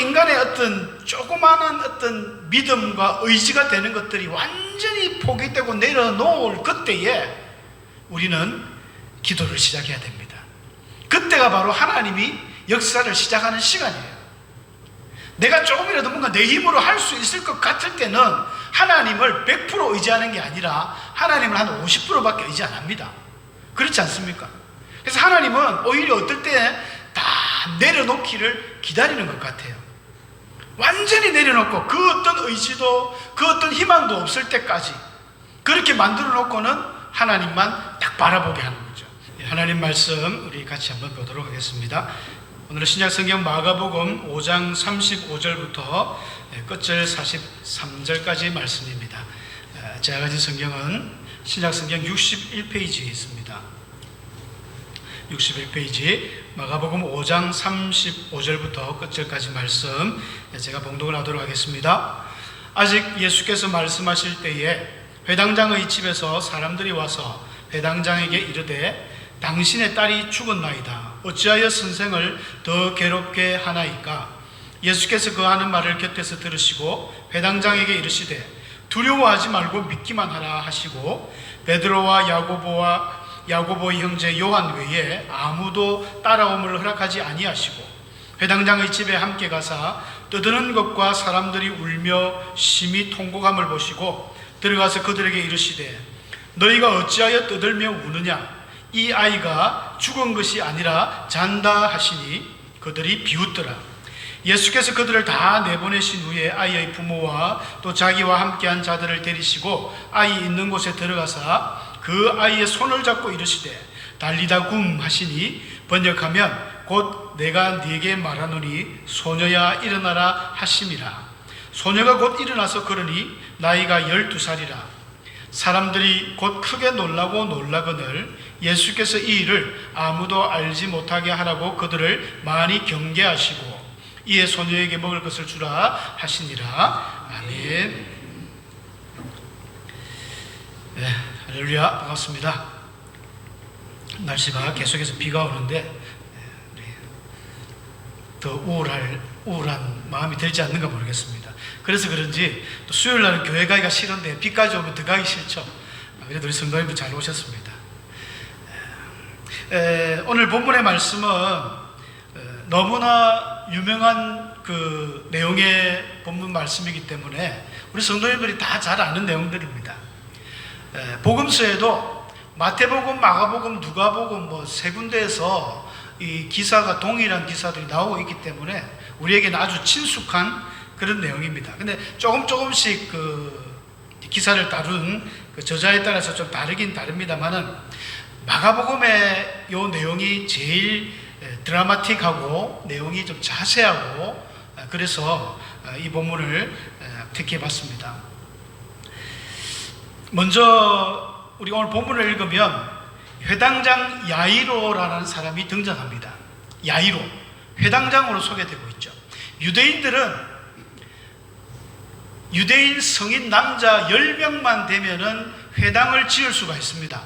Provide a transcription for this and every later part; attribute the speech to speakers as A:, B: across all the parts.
A: 인간의 어떤 조그마한 어떤 믿음과 의지가 되는 것들이 완전히 포기되고 내려놓을 그때에 우리는 기도를 시작해야 됩니다. 그때가 바로 하나님이 역사를 시작하는 시간이에요. 내가 조금이라도 뭔가 내 힘으로 할 수 있을 것 같을 때는 하나님을 100% 의지하는 게 아니라 하나님을 한 50%밖에 의지 안 합니다. 그렇지 않습니까? 그래서 하나님은 오히려 어떨 때 다 내려놓기를 기다리는 것 같아요. 완전히 내려놓고 그 어떤 의지도 그 어떤 희망도 없을 때까지 그렇게 만들어 놓고는 하나님만 딱 바라보게 하는 거죠. 예, 하나님 말씀 우리 같이 한번 보도록 하겠습니다. 오늘 신약 성경 마가복음 5장 35절부터 예, 끝절 43절까지 말씀입니다. 제가 예, 가진 성경은 신약 성경 61페이지에 있습니다. 61페이지 마가복음 5장 35절부터 끝절까지 말씀 제가 봉독을 하도록 하겠습니다. 아직 예수께서 말씀하실 때에 회당장의 집에서 사람들이 와서 회당장에게 이르되 당신의 딸이 죽었나이다. 어찌하여 선생을 더 괴롭게 하나이까? 예수께서 그 하는 말을 곁에서 들으시고 회당장에게 이르시되 두려워하지 말고 믿기만 하라 하시고 베드로와 야고보와 야고보의 형제 요한 외에 아무도 따라옴을 허락하지 아니하시고 회당장의 집에 함께 가사 떠드는 것과 사람들이 울며 심히 통곡함을 보시고 들어가서 그들에게 이르시되 너희가 어찌하여 떠들며 우느냐 이 아이가 죽은 것이 아니라 잔다 하시니 그들이 비웃더라 예수께서 그들을 다 내보내신 후에 아이의 부모와 또 자기와 함께한 자들을 데리시고 아이 있는 곳에 들어가사 그 아이의 손을 잡고 이르시되 달리다 궁 하시니 번역하면 곧 내가 네게 말하노니 소녀야 일어나라 하심이라 소녀가 곧 일어나서 그러니 나이가 열두 살이라 사람들이 곧 크게 놀라고 놀라거늘 예수께서 이 일을 아무도 알지 못하게 하라고 그들을 많이 경계하시고 이에 소녀에게 먹을 것을 주라 하시니라 아멘. 네. 할렐루야 반갑습니다. 날씨가 계속해서 비가 오는데 예, 더 우울할, 우울한 마음이 들지 않는가 모르겠습니다. 그래서 그런지 수요일 날은 교회 가기가 싫은데 비까지 오면 더 가기 싫죠. 그래도 우리 성도님들 잘 오셨습니다. 에, 예, 예, 오늘 본문의 말씀은 너무나 유명한 그 내용의 본문 말씀이기 때문에 우리 성도님들이 다 잘 아는 내용들입니다. 예, 복음서에도 마태복음, 마가복음, 누가복음 뭐세 군데에서 이 기사가 동일한 기사들이 나오고 있기 때문에 우리에게는 아주 친숙한 그런 내용입니다. 근데 조금 조금씩 그 기사를 다룬 그 저자에 따라서 좀 다르긴 다릅니다만은 마가복음의 요 내용이 제일 예, 드라마틱하고 내용이 좀 자세하고 아, 그래서 아, 이 본문을 예, 택해 봤습니다. 먼저 우리 가 오늘 본문을 읽으면 회당장 야이로라는 사람이 등장합니다. 야이로 회당장으로 소개되고 있죠. 유대인들은 유대인 성인 남자 10명만 되면은 회당을 지을 수가 있습니다.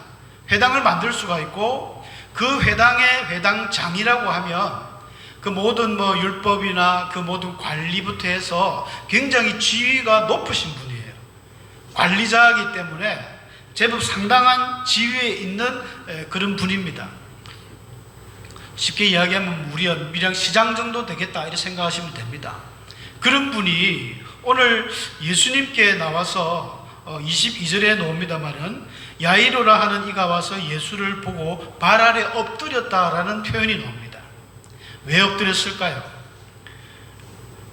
A: 회당을 만들 수가 있고 그 회당의 회당장이라고 하면 그 모든 뭐 율법이나 그 모든 관리부터 해서 굉장히 지위가 높으신 분 관리자이기 때문에 제법 상당한 지위에 있는 그런 분입니다. 쉽게 이야기하면 무려 밀양 시장 정도 되겠다 이렇게 생각하시면 됩니다. 그런 분이 오늘 예수님께 나와서 22절에 어, 나옵니다만은 야이로라 하는 이가 와서 예수를 보고 발 아래 엎드렸다라는 표현이 나옵니다. 왜 엎드렸을까요?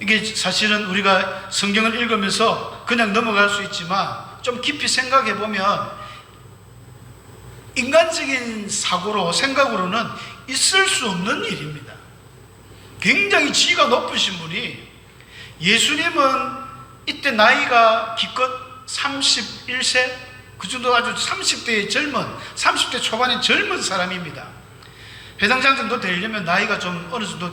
A: 이게 사실은 우리가 성경을 읽으면서 그냥 넘어갈 수 있지만 좀 깊이 생각해 보면 인간적인 사고로 생각으로는 있을 수 없는 일입니다. 굉장히 지위가 높으신 분이 예수님은 이때 나이가 기껏 31세 그 정도 아주 30대의 젊은 30대 초반의 젊은 사람입니다. 회당 장정도 되려면 나이가 좀 어느 정도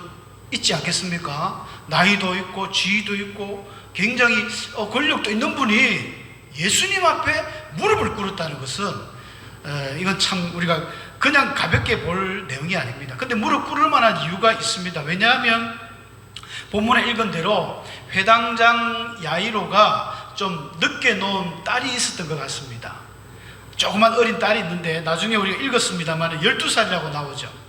A: 있지 않겠습니까? 나이도 있고 지위도 있고 굉장히 어, 권력도 있는 분이 예수님 앞에 무릎을 꿇었다는 것은 어, 이건 참 우리가 그냥 가볍게 볼 내용이 아닙니다. 근데 무릎 꿇을 만한 이유가 있습니다. 왜냐하면 본문에 읽은 대로 회당장 야이로가 좀 늦게 놓은 딸이 있었던 것 같습니다. 조그만 어린 딸이 있는데 나중에 우리가 읽었습니다만 12살이라고 나오죠.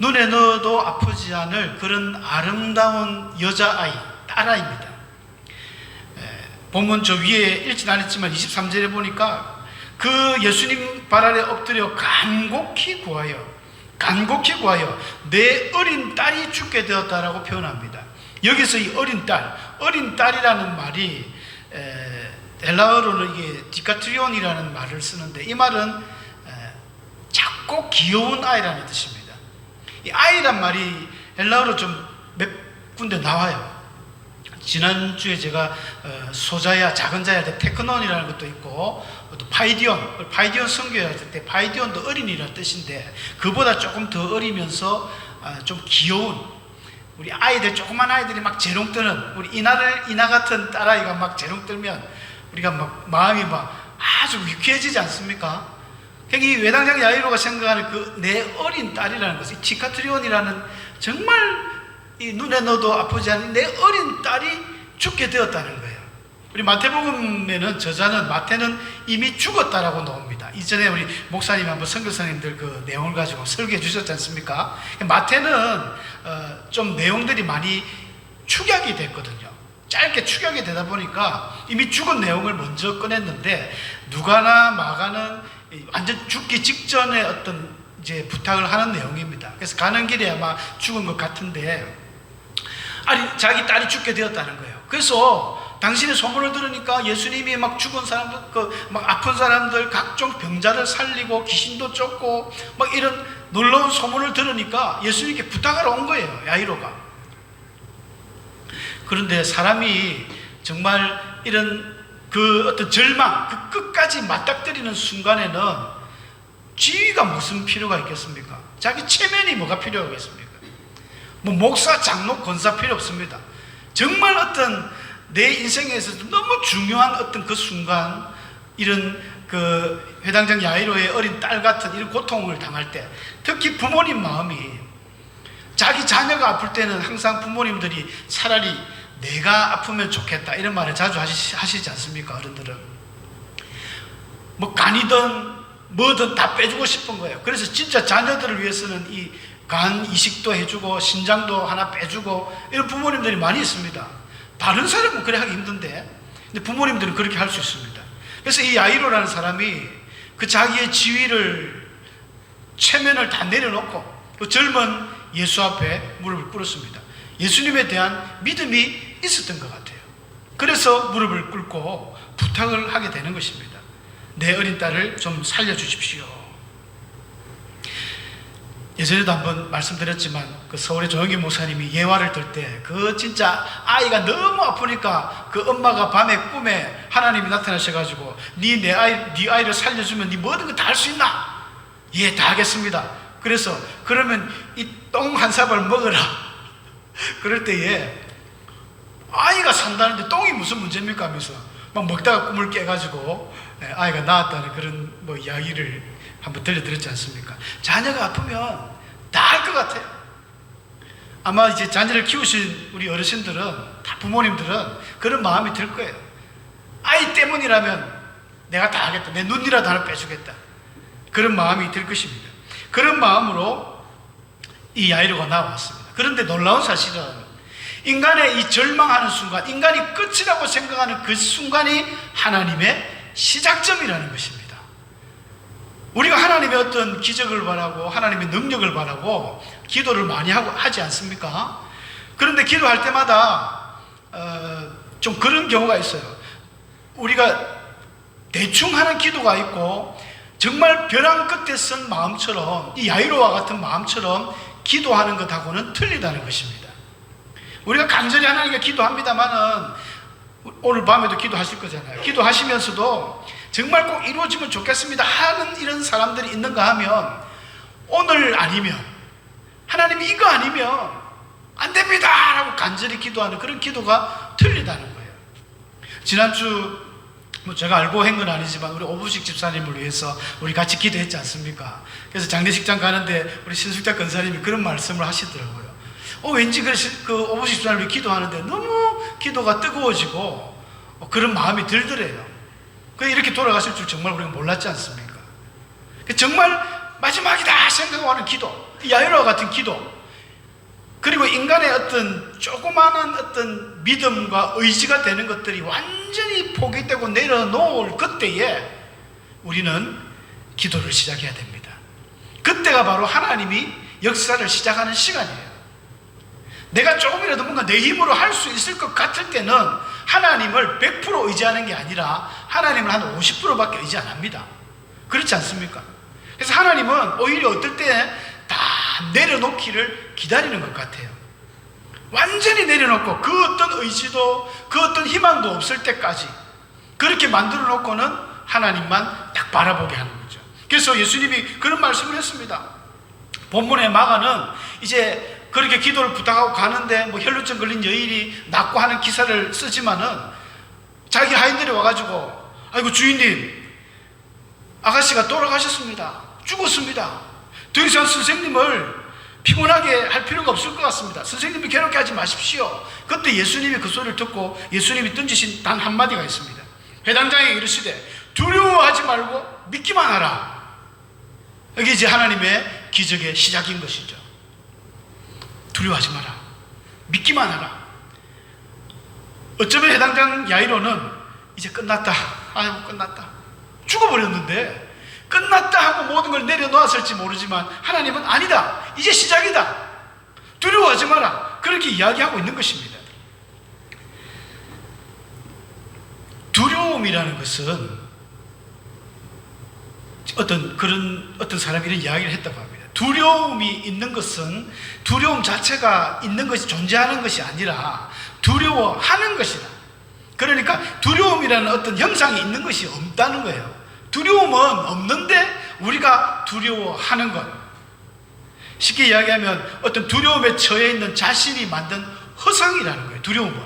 A: 눈에 넣어도 아프지 않을 그런 아름다운 여자아이, 딸아입니다. 본문 저 위에 읽진 않았지만 23절에 보니까 그 예수님 발 아래 엎드려 간곡히 구하여, 간곡히 구하여 내 어린 딸이 죽게 되었다라고 표현합니다. 여기서 이 어린 딸, 어린 딸이라는 말이 헬라어로는 이게 디카트리온이라는 말을 쓰는데 이 말은 작고 귀여운 아이라는 뜻입니다. 이 아이란 말이 헬라어로 좀 몇 군데 나와요. 지난주에 제가 어, 소자야, 작은 자야 때 테크논이라는 것도 있고, 또 파이디온, 파이디온 성교야 때 파이디온도 어린이라는 뜻인데, 그보다 조금 더 어리면서 어, 좀 귀여운, 우리 아이들, 조그만 아이들이 막 재롱 뜨는, 우리 이나를, 이나 같은 딸아이가 막 재롱 뜨면, 우리가 막 마음이 막 아주 유쾌해지지 않습니까? 그러니까 이 외당장 야이로가 생각하는 그 내 어린 딸이라는 것이 지카트리온이라는 정말 이 눈에 넣어도 아프지 않은 내 어린 딸이 죽게 되었다는 거예요. 우리 마태복음에는 저자는 마태는 이미 죽었다라고 나옵니다. 이전에 우리 목사님 한번 선교사님들 그 내용을 가지고 설교해 주셨지 않습니까? 마태는 어, 좀 내용들이 많이 축약이 됐거든요. 짧게 축약이 되다 보니까 이미 죽은 내용을 먼저 꺼냈는데 누가나 마가는 완전 죽기 직전에 어떤 이제 부탁을 하는 내용입니다. 그래서 가는 길에 아마 죽은 것 같은데, 아니, 자기 딸이 죽게 되었다는 거예요. 그래서 당신의 소문을 들으니까 예수님이 막 죽은 사람들, 그막 아픈 사람들, 각종 병자를 살리고 귀신도 쫓고 막 이런 놀라운 소문을 들으니까 예수님께 부탁하러 온 거예요, 야이로가. 그런데 사람이 정말 이런 그 어떤 절망, 그 끝까지 맞닥뜨리는 순간에는 지위가 무슨 필요가 있겠습니까? 자기 체면이 뭐가 필요하겠습니까? 뭐 목사, 장로, 권사 필요 없습니다. 정말 어떤 내 인생에서 너무 중요한 어떤 그 순간 이런 그 회당장 야이로의 어린 딸 같은 이런 고통을 당할 때 특히 부모님 마음이 자기 자녀가 아플 때는 항상 부모님들이 차라리 내가 아프면 좋겠다 이런 말을 자주 하시, 하시지 않습니까 어른들은 뭐 간이든 뭐든 다 빼주고 싶은 거예요 그래서 진짜 자녀들을 위해서는 이 간 이식도 해주고 신장도 하나 빼주고 이런 부모님들이 많이 있습니다 다른 사람은 그래 하기 힘든데 근데 부모님들은 그렇게 할 수 있습니다 그래서 이 야이로라는 사람이 그 자기의 지위를 체면을 다 내려놓고 그 젊은 예수 앞에 무릎을 꿇었습니다 예수님에 대한 믿음이 있었던 것 같아요. 그래서 무릎을 꿇고 부탁을 하게 되는 것입니다. 내 어린 딸을 좀 살려주십시오. 예전에도 한번 말씀드렸지만 그 서울의 조영기 목사님이 예화를 들 때 그 진짜 아이가 너무 아프니까 그 엄마가 밤에 꿈에 하나님이 나타나셔가지고 네내 아이 네 아이를 살려주면 네 모든 거 다 할 수 있나? 예다 하겠습니다. 그래서 그러면 이 똥 한 사발 먹어라 그럴 때에 아이가 산다는데 똥이 무슨 문제입니까 하면서 막 먹다가 꿈을 깨가지고 예, 아이가 나왔다는 그런 뭐 이야기를 한번 들려드렸지 않습니까? 자녀가 아프면 다 할 것 같아요. 아마 이제 자녀를 키우신 우리 어르신들은 다 부모님들은 그런 마음이 들 거예요. 아이 때문이라면 내가 다 하겠다. 내 눈이라도 하나 빼주겠다. 그런 마음이 들 것입니다. 그런 마음으로 이아이로가 나왔습니다. 그런데 놀라운 사실은 인간의 이 절망하는 순간, 인간이 끝이라고 생각하는 그 순간이 하나님의 시작점이라는 것입니다. 우리가 하나님의 어떤 기적을 바라고 하나님의 능력을 바라고 기도를 많이 하고 하지 않습니까? 그런데 기도할 때마다 어, 좀 그런 경우가 있어요. 우리가 대충 하는 기도가 있고 정말 벼랑 끝에 쓴 마음처럼 이 야이로와 같은 마음처럼 기도하는 것하고는 틀리다는 것입니다. 우리가 간절히 하나님께 기도합니다만은 오늘 밤에도 기도하실 거잖아요. 기도하시면서도 정말 꼭 이루어지면 좋겠습니다 하는 이런 사람들이 있는가 하면 오늘 아니면 하나님 이거 아니면 안 됩니다! 라고 간절히 기도하는 그런 기도가 틀리다는 거예요. 지난주 뭐 제가 알고 한 건 아니지만 우리 오부식 집사님을 위해서 우리 같이 기도했지 않습니까? 그래서 장례식장 가는데 우리 신숙자 권사님이 그런 말씀을 하시더라고요. 어, 왠지 그 오보식 집사님이 기도하는데 너무 기도가 뜨거워지고 어, 그런 마음이 들더래요. 그 이렇게 돌아가실 줄 정말 우리가 몰랐지 않습니까? 그 정말 마지막이다 생각하는 기도, 야유라 같은 기도, 그리고 인간의 어떤 조그마한 어떤 믿음과 의지가 되는 것들이 완전히 포기되고 내려놓을 그때에 우리는 기도를 시작해야 됩니다. 그때가 바로 하나님이 역사를 시작하는 시간이에요. 내가 조금이라도 뭔가 내 힘으로 할 수 있을 것 같을 때는 하나님을 100% 의지하는 게 아니라 하나님을 한 50%밖에 의지 안 합니다. 그렇지 않습니까? 그래서 하나님은 오히려 어떨 때 다 내려놓기를 기다리는 것 같아요. 완전히 내려놓고 그 어떤 의지도 그 어떤 희망도 없을 때까지 그렇게 만들어 놓고는 하나님만 딱 바라보게 하는 거죠. 그래서 예수님이 그런 말씀을 했습니다. 본문의 마가는 이제 그렇게 기도를 부탁하고 가는데 뭐 혈루증 걸린 여인이 낫고 하는 기사를 쓰지만은 자기 하인들이 와가지고 아이고 주인님 아가씨가 돌아가셨습니다 죽었습니다 더 이상 선생님을 피곤하게 할 필요가 없을 것 같습니다 선생님이 괴롭게 하지 마십시오 그때 예수님이 그 소리를 듣고 예수님이 던지신 단 한마디가 있습니다 회당장에 이르시되 두려워하지 말고 믿기만 하라 이게 이제 하나님의 기적의 시작인 것이죠 두려워하지 마라. 믿기만 하라. 어쩌면 해당장 야이로는 이제 끝났다. 아유, 끝났다. 죽어버렸는데, 끝났다 하고 모든 걸 내려놓았을지 모르지만, 하나님은 아니다. 이제 시작이다. 두려워하지 마라. 그렇게 이야기하고 있는 것입니다. 두려움이라는 것은 어떤 그런 어떤 사람이 이런 이야기를 했다고 합니다. 두려움이 있는 것은 두려움 자체가 있는 것이 존재하는 것이 아니라 두려워하는 것이다. 그러니까 두려움이라는 어떤 형상이 있는 것이 없다는 거예요. 두려움은 없는데 우리가 두려워하는 것. 쉽게 이야기하면 어떤 두려움에 처해 있는 자신이 만든 허상이라는 거예요. 두려움은.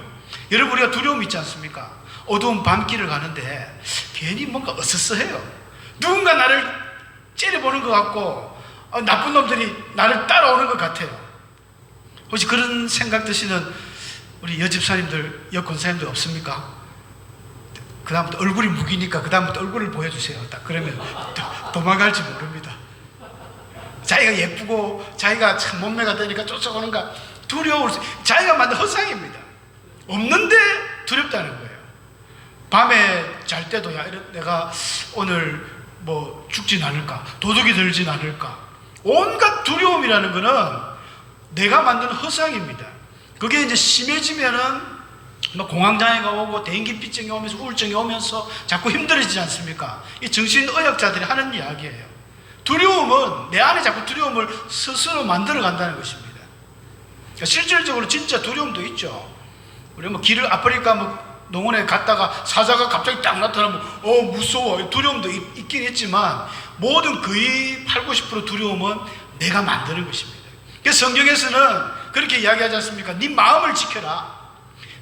A: 여러분 우리가 두려움 있지 않습니까? 어두운 밤길을 가는데 괜히 뭔가 어스스해요. 누군가 나를 째려보는 것 같고 아, 나쁜 놈들이 나를 따라오는 것 같아요. 혹시 그런 생각 드시는 우리 여집사님들, 여권사님들 없습니까? 그다음부터 얼굴이 무기니까 그다음부터 얼굴을 보여주세요. 딱 그러면 도, 망갈지 모릅니다. 자기가 예쁘고 자기가 참 몸매가 되니까 쫓아오는가 두려울 수, 자기가 만든 허상입니다. 없는데 두렵다는 거예요. 밤에 잘 때도 야, 내가 오늘 뭐 죽진 않을까, 도둑이 들진 않을까, 온갖 두려움이라는 것은 내가 만든 허상입니다. 그게 이제 심해지면은 뭐 공황장애가 오고 대인기피증이 오면서 우울증이 오면서 자꾸 힘들어지지 않습니까? 이 정신의학자들이 하는 이야기예요. 두려움은 내 안에 자꾸 두려움을 스스로 만들어 간다는 것입니다. 그러니까 실질적으로 진짜 두려움도 있죠. 우리 뭐 길을 아프리카 뭐 농원에 갔다가 사자가 갑자기 딱 나타나면 어 무서워 두려움도 있, 긴했지만 모든 거의 8, 90% 두려움은 내가 만드는 것입니다. 그래서 성경에서는 그렇게 이야기하지 않습니까? 네 마음을 지켜라.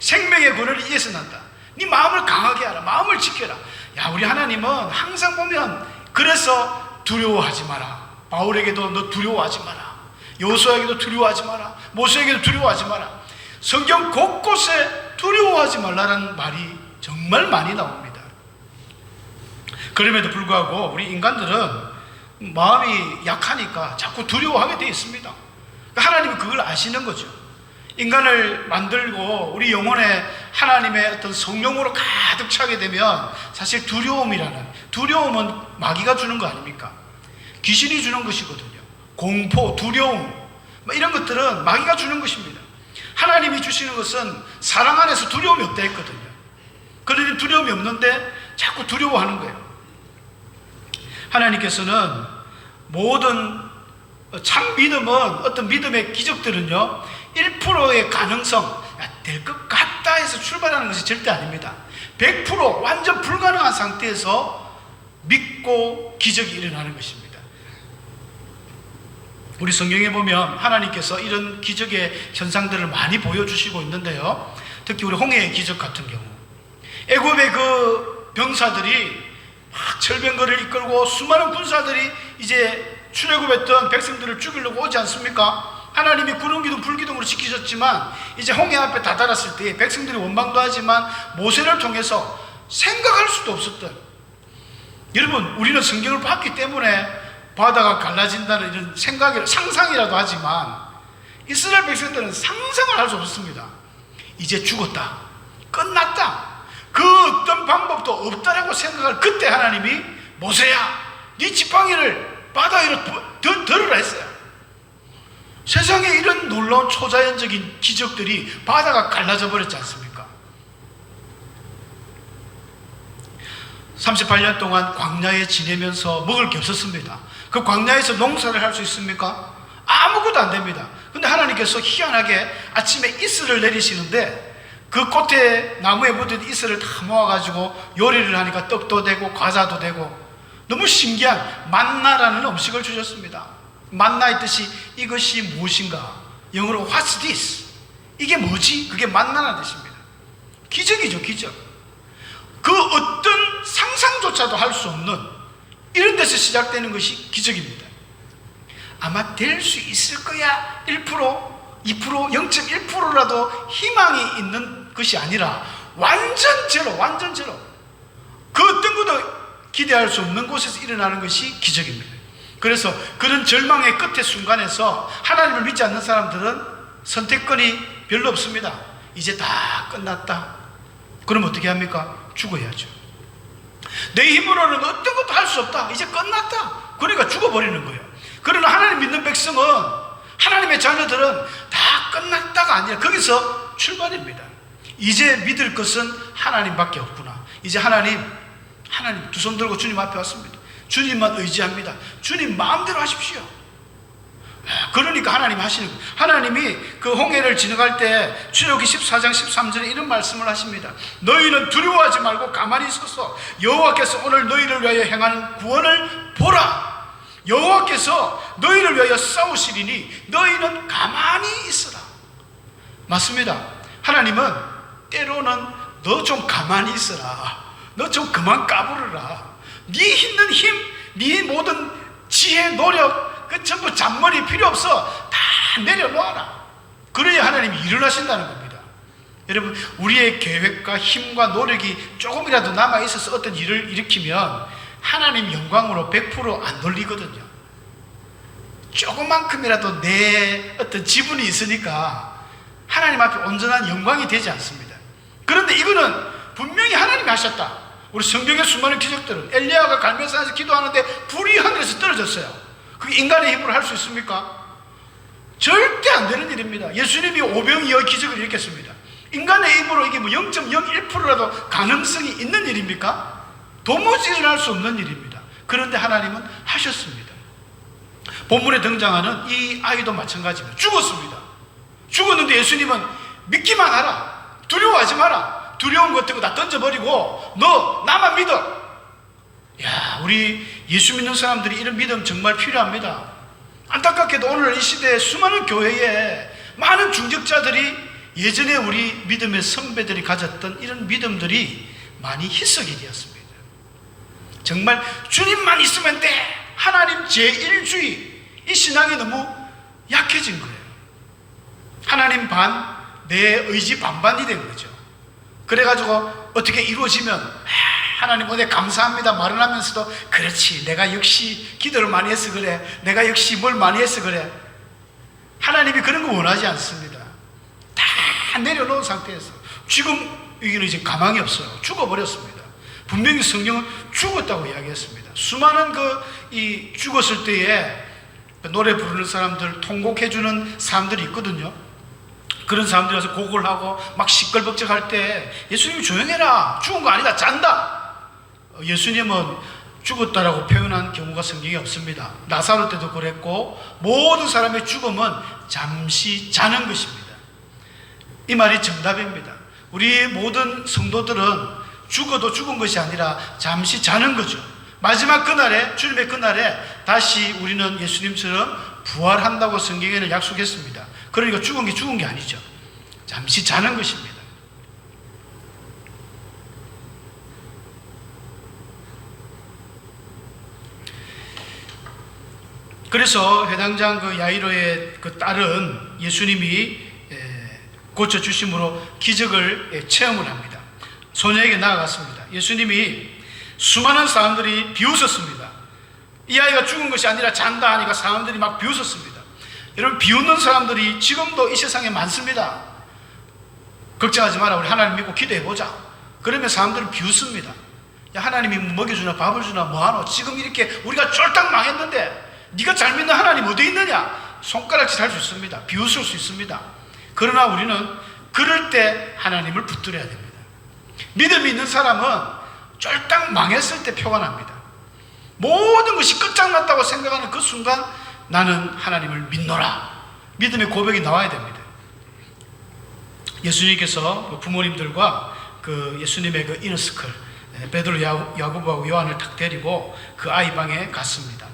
A: 생명의 권한이 이서 난다. 네 마음을 강하게 하라. 마음을 지켜라. 야 우리 하나님은 항상 보면 그래서 두려워하지 마라. 바울에게도 너 두려워하지 마라. 요수에게도 두려워하지 마라. 모세에게도 두려워하지 마라. 성경 곳곳에 두려워하지 말라는 말이 정말 많이 나옵니다. 그럼에도 불구하고 우리 인간들은 마음이 약하니까 자꾸 두려워하게 되어 있습니다. 그러니까 하나님이 그걸 아시는 거죠. 인간을 만들고 우리 영혼에 하나님의 어떤 성령으로 가득 차게 되면 사실 두려움이라는 두려움은 마귀가 주는 거 아닙니까? 귀신이 주는 것이거든요. 공포, 두려움 뭐 이런 것들은 마귀가 주는 것입니다. 하나님이 주시는 것은 사랑 안에서 두려움이 없다 했거든요. 그러니 두려움이 없는데 자꾸 두려워하는 거예요. 하나님께서는 모든 참 믿음은 어떤 믿음의 기적들은요, 1%의 가능성, 될 것 같다 해서 출발하는 것이 절대 아닙니다. 100% 완전 불가능한 상태에서 믿고 기적이 일어나는 것입니다. 우리 성경에 보면 하나님께서 이런 기적의 현상들을 많이 보여주시고 있는데요. 특히 우리 홍해의 기적 같은 경우. 애굽의 그 병사들이 막 철병거를 이끌고 수많은 군사들이 이제 출애굽했던 백성들을 죽이려고 오지 않습니까? 하나님이 구름기둥 불기둥으로 지키셨지만 이제 홍해 앞에 다다랐을 때 백성들이 원망도 하지만 모세를 통해서 생각할 수도 없었던 여러분 우리는 성경을 봤기 때문에 바다가 갈라진다는 이런 생각이 상상이라도 하지만 이스라엘 백성들은 상상을 할 수없습니다 이제 죽었다. 끝났다. 그 어떤 방법도 없다라고 생각을 그때 하나님이 모세야, 네 지팡이를 바다 위로 들으라 했어요. 세상에 이런 놀라운 초자연적인 기적들이 바다가 갈라져 버렸지 않습니까? 38년 동안 광야에 지내면서 먹을 게 없었습니다. 그 광야에서 농사를 할 수 있습니까? 아무것도 안 됩니다. 근데 하나님께서 희한하게 아침에 이슬을 내리시는데 그 꽃에 나무에 묻은 이슬을 다 모아가지고 요리를 하니까 떡도 되고 과자도 되고 너무 신기한 만나라는 음식을 주셨습니다. 만나의 뜻이 이것이 무엇인가? 영어로 what's this? 이게 뭐지? 그게 만나라는 뜻입니다. 기적이죠, 기적. 그 어떤 상상조차도 할 수 없는 이런 데서 시작되는 것이 기적입니다. 아마 될 수 있을 거야. 1%, 2%, 0.1%라도 희망이 있는 것이 아니라 완전 제로, 완전 제로. 그 어떤 것도 기대할 수 없는 곳에서 일어나는 것이 기적입니다. 그래서 그런 절망의 끝의 순간에서 하나님을 믿지 않는 사람들은 선택권이 별로 없습니다. 이제 다 끝났다. 그럼 어떻게 합니까? 죽어야죠. 내 힘으로는 어떤 것도 할 수 없다. 이제 끝났다. 그러니까 죽어버리는 거예요. 그러나 하나님 믿는 백성은 하나님의 자녀들은 다 끝났다가 아니라 거기서 출발입니다. 이제 믿을 것은 하나님밖에 없구나. 이제 하나님, 하나님 두 손 들고 주님 앞에 왔습니다. 주님만 의지합니다. 주님 마음대로 하십시오. 그러니까 하나님 하시는 거예요. 하나님이 그 홍해를 지나갈 때 출애굽기 14장 13절에 이런 말씀을 하십니다. 너희는 두려워하지 말고 가만히 서서 여호와께서 오늘 너희를 위하여 행하는 구원을 보라. 여호와께서 너희를 위하여 싸우시리니 너희는 가만히 있으라. 맞습니다. 하나님은 때로는 너 좀 가만히 있어라. 너 좀 그만 까부르라. 네 힘든 힘, 네 모든 지혜, 노력 그 전부 잔머리 필요 없어. 다 내려놓아라. 그래야 하나님이 일을 하신다는 겁니다. 여러분, 우리의 계획과 힘과 노력이 조금이라도 남아있어서 어떤 일을 일으키면 하나님 영광으로 100%안 돌리거든요. 조금만큼이라도 내 어떤 지분이 있으니까 하나님 앞에 온전한 영광이 되지 않습니다. 그런데 이거는 분명히 하나님이 하셨다. 우리 성경의 수많은 기적들은 엘리야가 갈면산에서 기도하는데 불이 하늘에서 떨어졌어요. 그 인간의 힘으로 할 수 있습니까? 절대 안 되는 일입니다. 예수님이 오병이어 기적을 일으켰습니다. 인간의 힘으로 이게 뭐 0.01%라도 가능성이 있는 일입니까? 도무지 일어날 수 없는 일입니다. 그런데 하나님은 하셨습니다. 본문에 등장하는 이 아이도 마찬가지입니다. 죽었습니다. 죽었는데 예수님은 믿기만 하라. 두려워하지 마라. 두려운 것들다 던져버리고 너 나만 믿어. 야, 우리 예수 믿는 사람들이 이런 믿음 정말 필요합니다. 안타깝게도 오늘 이 시대에 수많은 교회에 많은 중직자들이 예전에 우리 믿음의 선배들이 가졌던 이런 믿음들이 많이 희석이 되었습니다. 정말 주님만 있으면 돼! 하나님 제1주의! 이 신앙이 너무 약해진 거예요. 하나님 반, 내 의지 반반이 된 거죠. 그래가지고 어떻게 이루어지면 하나님 은혜 감사합니다 말을 하면서도 그렇지 내가 역시 기도를 많이 해서 그래 내가 역시 뭘 많이 해서 그래 하나님이 그런 거 원하지 않습니다 다 내려놓은 상태에서 지금 이기는 이제 가망이 없어요 죽어버렸습니다 분명히 성경은 죽었다고 이야기했습니다 수많은 그 이 죽었을 때에 그 노래 부르는 사람들 통곡해주는 사람들이 있거든요 그런 사람들이 와서 곡을 하고 막 시끌벅적할 때예수님 조용해라 죽은 거 아니다 잔다 예수님은 죽었다라고 표현한 경우가 성경에 없습니다. 나사로 때도 그랬고 모든 사람의 죽음은 잠시 자는 것입니다. 이 말이 정답입니다. 우리 모든 성도들은 죽어도 죽은 것이 아니라 잠시 자는 거죠. 마지막 그날에 주님의 그날에 다시 우리는 예수님처럼 부활한다고 성경에는 약속했습니다. 그러니까 죽은 게 죽은 게 아니죠. 잠시 자는 것입니다. 그래서 해당장 그 야이로의 그 딸은 예수님이 고쳐 주심으로 기적을 체험을 합니다. 소녀에게 나아갔습니다. 예수님이 수많은 사람들이 비웃었습니다. 이 아이가 죽은 것이 아니라 잔다 하니까 사람들이 막 비웃었습니다. 여러분 비웃는 사람들이 지금도 이 세상에 많습니다. 걱정하지 마라. 우리 하나님 믿고 기도해 보자. 그러면 사람들은 비웃습니다. 하나님이 먹여주나 밥을 주나 뭐하노? 지금 이렇게 우리가 쫄딱 망했는데 네가 잘 믿는 하나님 어디 있느냐? 손가락질 할 수 있습니다. 비웃을 수 있습니다. 그러나 우리는 그럴 때 하나님을 붙들어야 됩니다. 믿음이 있는 사람은 쫄딱 망했을 때 표가 납니다. 모든 것이 끝장났다고 생각하는 그 순간 나는 하나님을 믿노라. 믿음의 고백이 나와야 됩니다. 예수님께서 그 부모님들과 그 예수님의 그 이너스클 베드로 야구보하고 요한을 탁 데리고 그 아이 방에 갔습니다.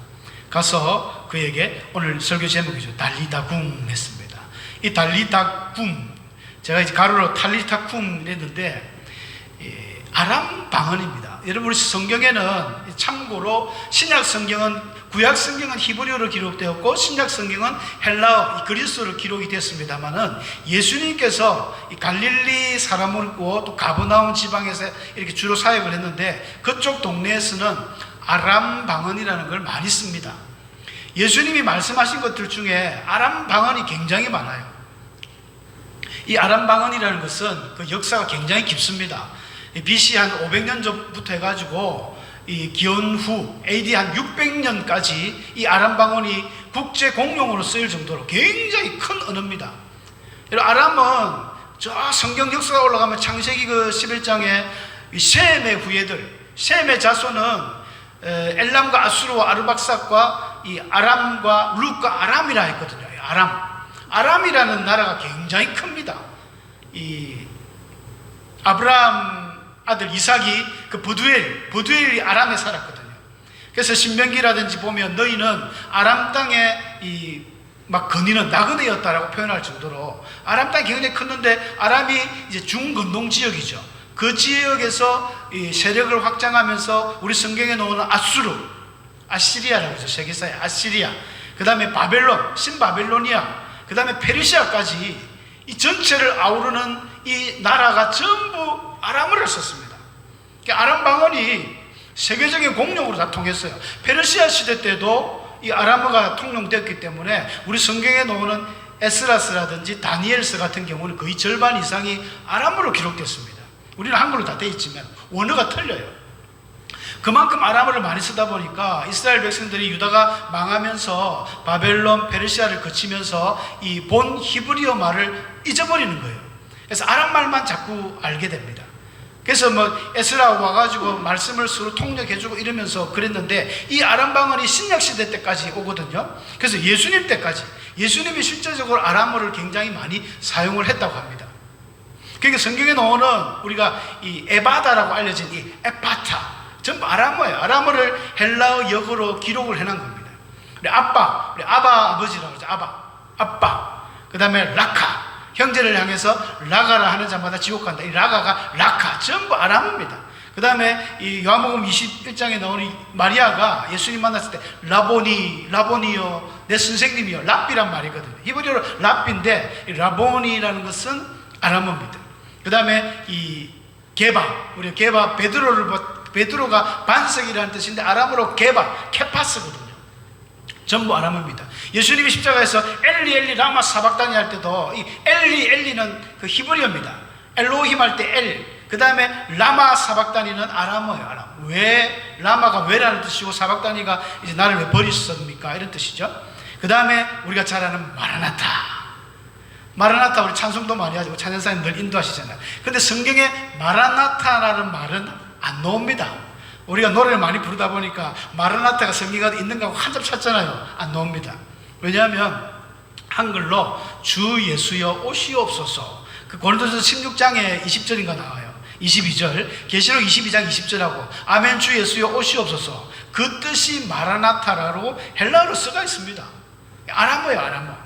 A: 가서 그에게 오늘 설교 제목이죠. 달리다궁 했습니다. 이 달리다궁, 제가 이제 가로로 탈리타궁 했는데, 아람 방언입니다. 여러분, 우리 성경에는 참고로 신약 성경은 구약 성경은 히브리어로 기록되었고 신약 성경은 헬라어 그리스로 기록이 됐습니다만은 예수님께서 갈릴리 사람을 또 가버나움 지방에서 이렇게 주로 사역을 했는데 그쪽 동네에서는 아람 방언이라는 걸 많이 씁니다. 예수님이 말씀하신 것들 중에 아람 방언이 굉장히 많아요. 이 아람 방언이라는 것은 그 역사가 굉장히 깊습니다. BC 한 500년 전부터 해가지고 이 기원 후 AD 한 600년까지 이 아람 방언이 국제 공용어로 쓰일 정도로 굉장히 큰 언어입니다. 아람은 저 성경 역사가 올라가면 창세기 그 11장에 셈의 후예들, 셈의 자손은 엘람과 아수르와 아르박삭과 이 아람과 룩과 아람이라 했거든요. 아람. 아람이라는 나라가 굉장히 큽니다. 이 아브라함 아들 이삭이 그 부두엘, 부두엘이 아람에 살았거든요. 그래서 신명기라든지 보면 너희는 아람 땅에 이 막 거니는 나그네였다라고 표현할 정도로 아람 땅이 굉장히 컸는데 아람이 이제 중건동 지역이죠. 그 지역에서 세력을 확장하면서 우리 성경에 나오는 아수르, 아시리아라고 해서 세계사에 아시리아, 그 다음에 바벨론, 신바벨로니아, 그 다음에 페르시아까지 이 전체를 아우르는 이 나라가 전부 아람을 썼습니다. 그러니까 아람 방언이 세계적인 공룡으로다 통했어요. 페르시아 시대 때도 이 아람어가 통용되었기 때문에 우리 성경에 나오는 에스라스라든지 다니엘스 같은 경우는 거의 절반 이상이 아람으로 기록됐습니다. 우리는 한글로 다 돼 있지만 원어가 틀려요. 그만큼 아랍어를 많이 쓰다 보니까 이스라엘 백성들이 유다가 망하면서 바벨론, 페르시아를 거치면서 이 본 히브리어 말을 잊어버리는 거예요. 그래서 아랍 말만 자꾸 알게 됩니다. 그래서 뭐 에스라 와가지고 말씀을 서로 통역해주고 이러면서 그랬는데 이 아람방언이 신약시대 때까지 오거든요. 그래서 예수님 때까지 예수님이 실제적으로 아람어를 굉장히 많이 사용을 했다고 합니다. 그러니까 성경에 나오는 우리가 이 에바다라고 알려진 이 에파타 전부 아람어예요. 아람어를 헬라어 역으로 기록을 해놓은 겁니다. 우리 아빠, 우리 아바 아버지라고 그러죠. 아바, 아빠. 그 다음에 라카, 형제를 향해서 라가라 하는 자마다 지옥 간다. 이 라가가 라카, 전부 아람어입니다. 그 다음에 이 요한복음 21장에 나오는 마리아가 예수님 만났을 때 라보니, 라보니요, 내 선생님이요, 라비란 말이거든요. 히브리어로 라비인데 라보니라는 것은 아람어입니다. 그 다음에 이 개바, 우리 개바 베드로를 베드로가 반석이라는 뜻인데 아람어로 개바, 케파스거든요. 전부 아람어입니다. 예수님이 십자가에서 엘리 엘리 라마 사박단이 할 때도 이 엘리 엘리는 그 히브리어입니다. 엘로힘 할 때 엘. 그 다음에 라마 사박단이는 아람어예요. 아람. 왜 라마가 왜라는 뜻이고 사박단이가 이제 나를 왜 버렸습니까? 이런 뜻이죠. 그 다음에 우리가 잘 아는 마라나타. 마라나타 우리 찬송도 많이 하죠. 찬양사님 늘 인도하시잖아요. 근데 성경에 마라나타라는 말은 안 나옵니다. 우리가 노래를 많이 부르다 보니까 마라나타가 성경에 있는가 하고 한참 찾잖아요. 안 나옵니다. 왜냐하면 한글로 주 예수여 오시옵소서. 그 고린도전서 16장에 20절인가 나와요. 22절 계시록 22장 20절하고 아멘 주 예수여 오시옵소서. 그 뜻이 마라나타라로 헬라어로 쓰가 있습니다. 아람어요 아람어.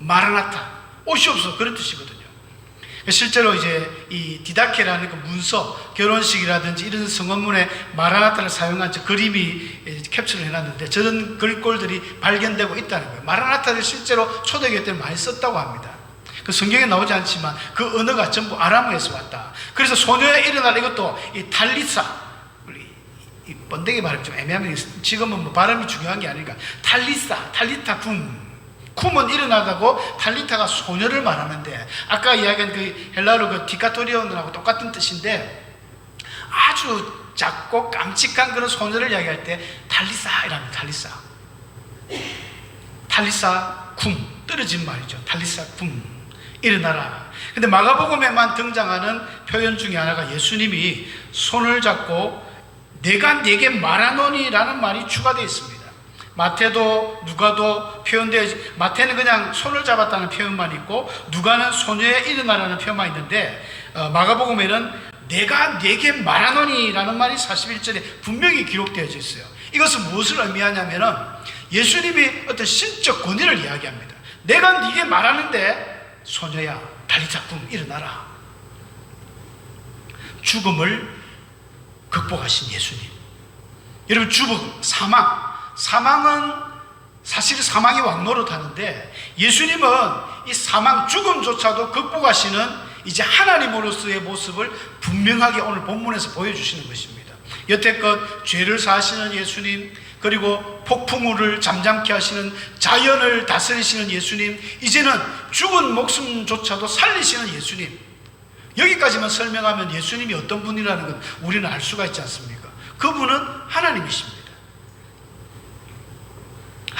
A: 마라나타. 옷이 없어 서 그런 뜻이거든요. 그러니까 실제로 이제 이 디다케라는 그 문서, 결혼식이라든지 이런 성원문에 마라나타를 사용한 저 그림이 캡처를 해놨는데 저런 글꼴들이 발견되고 있다는 거예요. 마라나타를 실제로 초대교회 때 많이 썼다고 합니다. 그 성경에 나오지 않지만 그 언어가 전부 아람어에서 왔다. 그래서 소녀에 일어날 이것도 이 달리사, 번데기 발음 좀애매합니 지금은 뭐 발음이 중요한 게 아니니까 달리사, 달리타 붐. 쿰은 일어나다고 팔리타가 소녀를 말하는데 아까 이야기한 그 헬라로 그 디카토리온하고 똑같은 뜻인데 아주 작고 깜찍한 그런 소녀를 이야기할 때 달리사 이랍니다. 리사 달리사 쿰 떨어진 말이죠. 달리사 쿰 일어나라. 근데 마가복음에만 등장하는 표현 중에 하나가 예수님이 손을 잡고 내가 네게 말하노니라는 말이 추가되어 있습니다. 마태도 누가도 표현되어 마태는 그냥 손을 잡았다는 표현만 있고 누가는 소녀에 일어나라는 표현만 있는데 어, 마가복음에는 내가 내게 말하노니라는 말이 41절에 분명히 기록되어져 있어요. 이것은 무엇을 의미하냐면은 예수님이 어떤 신적 권위를 이야기합니다. 내가 네게 말하는데 소녀야 달리 작품 일어나라. 죽음을 극복하신 예수님. 여러분 죽음 사망 사망은 사실 사망이 왕노릇하는데 예수님은 이 사망 죽음조차도 극복하시는 이제 하나님으로서의 모습을 분명하게 오늘 본문에서 보여주시는 것입니다. 여태껏 죄를 사하시는 예수님, 그리고 폭풍우를 잠잠케 하시는 자연을 다스리시는 예수님, 이제는 죽은 목숨조차도 살리시는 예수님. 여기까지만 설명하면 예수님이 어떤 분이라는 건 우리는 알 수가 있지 않습니까? 그분은 하나님이십니다.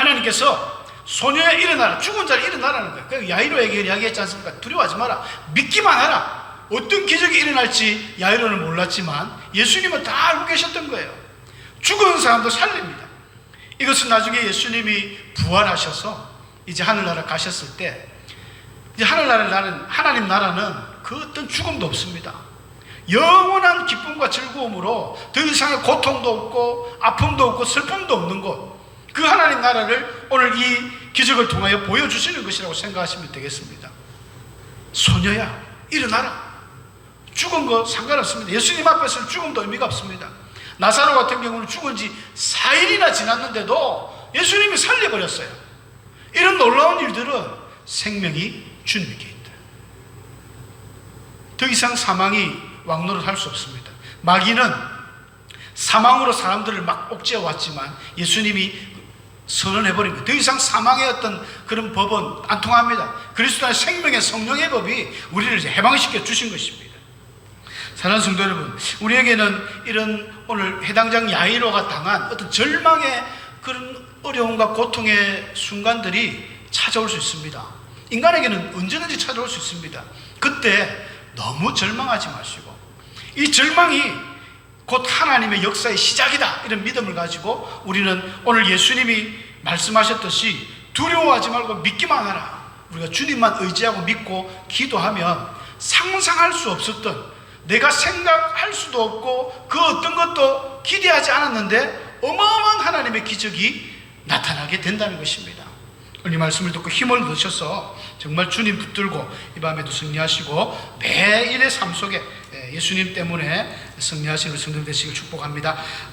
A: 하나님께서 소녀야 일어나라 죽은 자를 일어나라는 거예요. 그 야이로에게 이야기했지 않습니까? 두려워하지 마라. 믿기만 하라. 어떤 기적이 일어날지 야이로는 몰랐지만 예수님은 다 알고 계셨던 거예요. 죽은 사람도 살립니다. 이것은 나중에 예수님이 부활하셔서 이제 하늘나라 가셨을 때 이제 하늘나라 는 하나님 나라는 그 어떤 죽음도 없습니다. 영원한 기쁨과 즐거움으로 더 이상의 고통도 없고 아픔도 없고 슬픔도 없는 곳. 그 하나님 나라를 오늘 이 기적을 통하여 보여주시는 것이라고 생각하시면 되겠습니다. 소녀야, 일어나라. 죽은 거 상관없습니다. 예수님 앞에서는 죽음도 의미가 없습니다. 나사로 같은 경우는 죽은 지 4일이나 지났는데도 예수님이 살려버렸어요. 이런 놀라운 일들은 생명이 주님께 있다. 더 이상 사망이 왕노를 할 수 없습니다. 마귀는 사망으로 사람들을 막 옥죄어왔지만 예수님이 선언해버린 거더 이상 사망의 어떤 그런 법은 안 통합니다. 그리스도의 생명의 성령의 법이 우리를 해방시켜 주신 것입니다. 사랑하는 성도 여러분, 우리에게는 이런 오늘 해당장 야이로가 당한 어떤 절망의 그런 어려움과 고통의 순간들이 찾아올 수 있습니다. 인간에게는 언제든지 찾아올 수 있습니다. 그때 너무 절망하지 마시고, 이 절망이 곧 하나님의 역사의 시작이다. 이런 믿음을 가지고 우리는 오늘 예수님이 말씀하셨듯이 두려워하지 말고 믿기만 하라. 우리가 주님만 의지하고 믿고 기도하면 상상할 수 없었던 내가 생각할 수도 없고 그 어떤 것도 기대하지 않았는데 어마어마한 하나님의 기적이 나타나게 된다는 것입니다. 오늘 이 말씀을 듣고 힘을 넣으셔서 정말 주님 붙들고 이 밤에도 승리하시고 매일의 삶 속에 예수님 때문에 승리하시우성도 되시길 축복합니다.